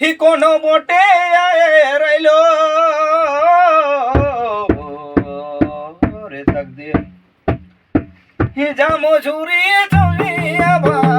ઈ કોનો બોટે રહેલો રે તકદીર. ઈ જામો છુરી છુરી આભા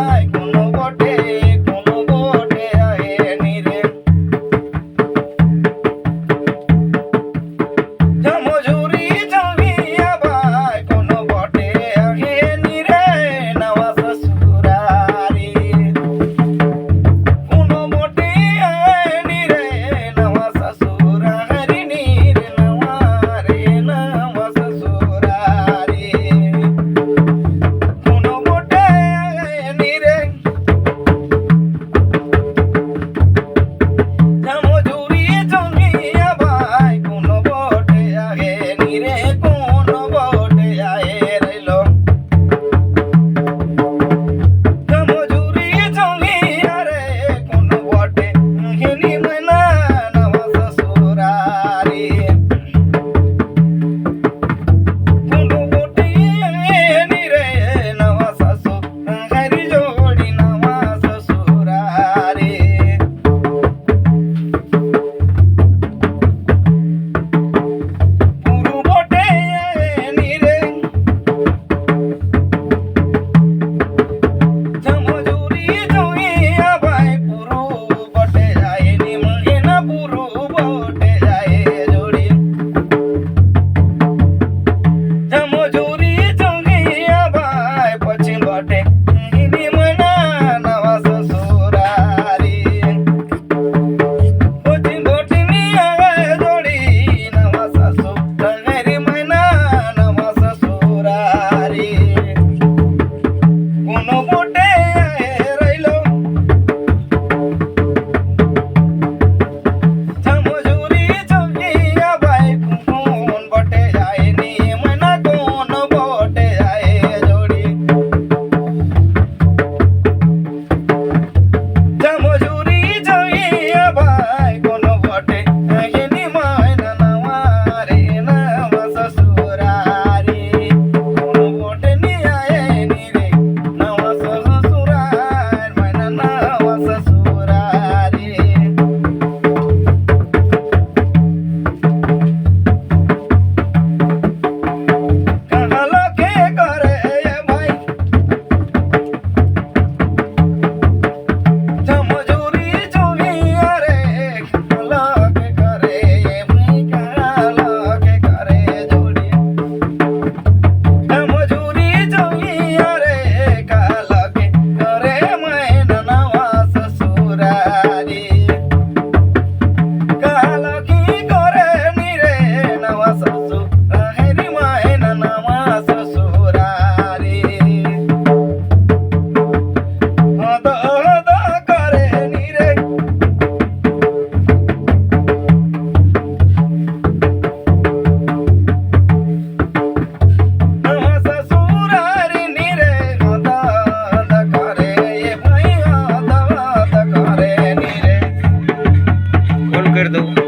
করে দেবো